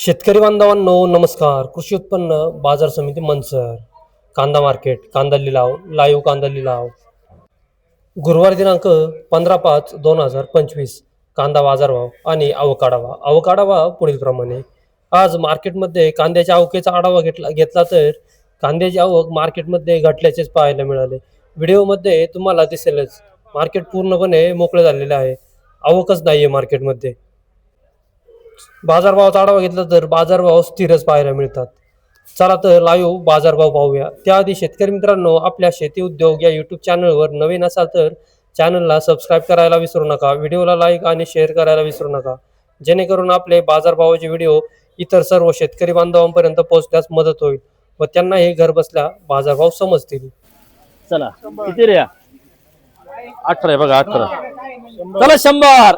शेतकरी बांधवांनो नमस्कार. कृषी उत्पन्न बाजार समिती मनसर. कांदा मार्केट कांदा लिलाव लाईव्ह कांदा लिलाव गुरुवार दिनांक पंधरा पाच दोन हजार पंचवीस कांदा बाजारभाव आणि आवक आढावा आवक आढावा पुढीलप्रमाणे. आज मार्केटमध्ये कांद्याच्या आवकेचा आढावा घेतला घेतला तर कांद्याची आवक मार्केटमध्ये घटल्याचेच पाहायला मिळाले. व्हिडिओमध्ये तुम्हाला दिसेलच मार्केट पूर्णपणे मोकळे झालेले आहे. आवकच नाही आहे मार्केटमध्ये. बाजारभावाचा आढावा घेतला तर बाजारभाव स्थिरच पाहायला मिळतात. चला तर लाईव्ह बाजारभाव पाहूया. त्याआधी शेतकरी मित्रांनो आपल्या शेती उद्योग या युट्यूब चॅनलवर नवीन असाल तर चॅनलला सबस्क्राईब करायला विसरू नका. व्हिडिओला लाईक आणि शेअर करायला विसरू नका. जेणेकरून आपले बाजारभावाचे व्हिडिओ इतर सर्व शेतकरी बांधवांपर्यंत पोहोचण्यास मदत होईल व त्यांनाही घर बसल्या बाजारभाव समजतील. चला किती रे अठरा आहे बघा अठरा. चला शंभर.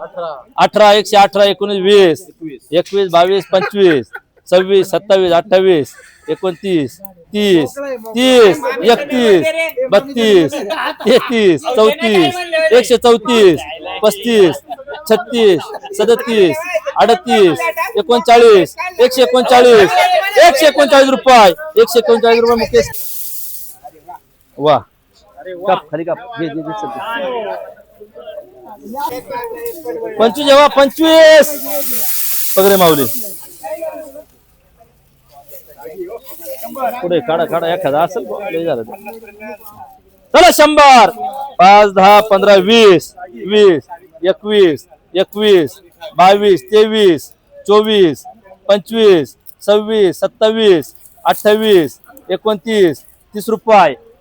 अठरा. एकशे अठरा एकोणीस वीस. एकवीस बावीस पंचवीस. सव्वीस सत्तावीस अठ्ठावीस. एकोणतीस तीस तीस एकतीस बत्तीस तेहतीस चौतीस एकशे चौतीस पस्तीस छत्तीस सदतीस अडतीस एकोणचाळीस एकशे एकोणचाळीस एकशे एकोणचाळीस रुपये. एकशे एकोणचाळीस रुपये मुकेश. वा. काप खाली काप घे घे घे सध्या. पंचवीस जेव्हा पंचवीस. पगडे माऊली. पुढे काढा काढा एखादा असेल लय झालं. चला शंभर. पाच दहा पंधरा वीस. वीस एकवीस एकवीस बावीस तेवीस चोवीस पंचवीस सव्वीस सत्तावीस अठ्ठावीस एकोणतीस तीस रुपये.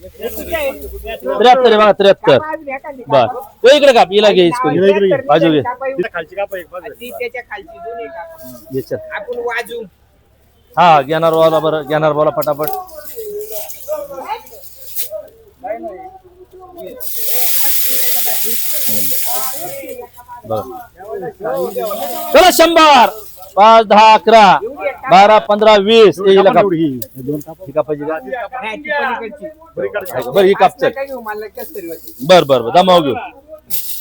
त्र्याहत्तर आहे बघा त्र्याहत्तर बर तो इकडे काप हिला घे इसको. बाजू घे. खालची काप एक ती त्याच्या खालची दोन्ही कापा. चल. आपण वाजू हा घेणार बोला बरं घेणार बोला फटाफट. बरं. चला शंभर. पाच दहा अकरा. बारा पंधरा वीस. हे हिला काप ही कापायची का? बरं ही काप चल. बर बर बर दमाव घेऊ.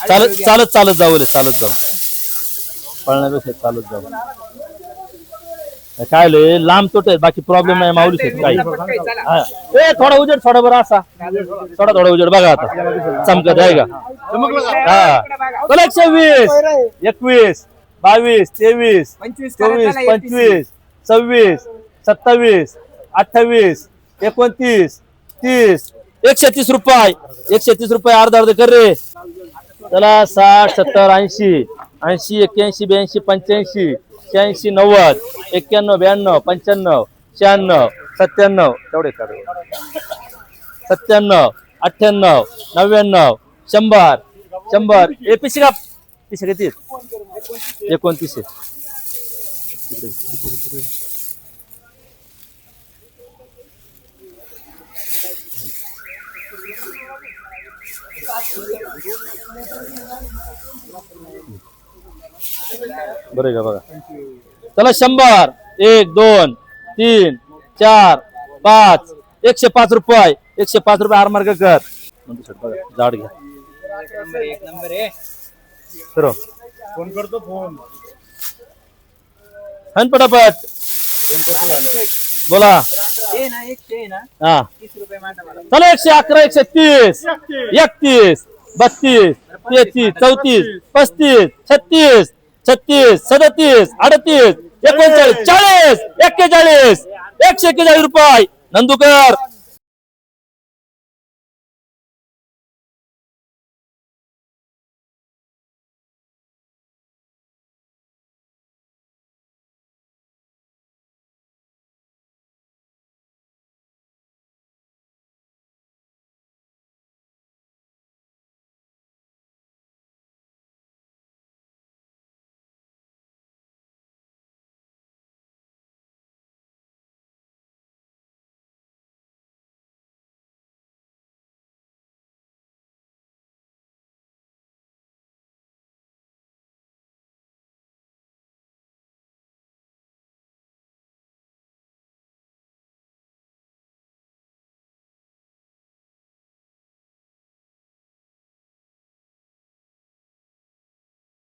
चालत चालत चालत जाऊ रे चालत जाऊ. पळण्यापेक्षा चालत जाऊ. काय लय लांब तोट आहे बाकी प्रॉब्लेम नाही माऊली शेत काही. हा. ए थोडा उजेड थोडा बरं असा. थोडा थोडा उजेड बघा आता. चमकत आहे का? हा. चला एकशे वीस एकवीस बावीस तेवीस पंचवीस चोवीस. पंचवीस सव्वीस सत्तावीस अठ्ठावीस एकोणतीस तीस. एकशे तीस रुपये. एकशे तीस रुपये अर्धा अर्ध कर रे. चला साठ सत्तर ऐंशी. ऐंशी एक्क्याऐंशी ब्याऐंशी पंच्याऐंशी शहाऐंशी नव्वद. एक्क्याण्णव ब्याण्णव पंच्याण्णव शहाण्णव सत्त्याण्णव. तेवढे कर. सत्त्याण्णव अठ्ठ्याण्णव नव्याण्णव शंभर. शंभर. ए पिशे का? पिशे किती? एकोणतीसशे बरं आहे का बघा चला शंभर एक दोन तीन चार पाच एकशे पाच रुपये एकशे पाच रुपये आरमार्ग कर. म्हणतो शेट बघा जाड घ्या. फ़ोन करतो फ़ोन. हन पटापट. बोला. हा. चलो एकशे अकरा एकशे तीस एकतीस बत्तीस तेहतीस चौतीस पस्तीस छत्तीस छत्तीस सदतीस अडतीस एकोणचाळीस चाळीस एक्केचाळीस एकशे एक्केचाळीस रुपये. नंदुकर.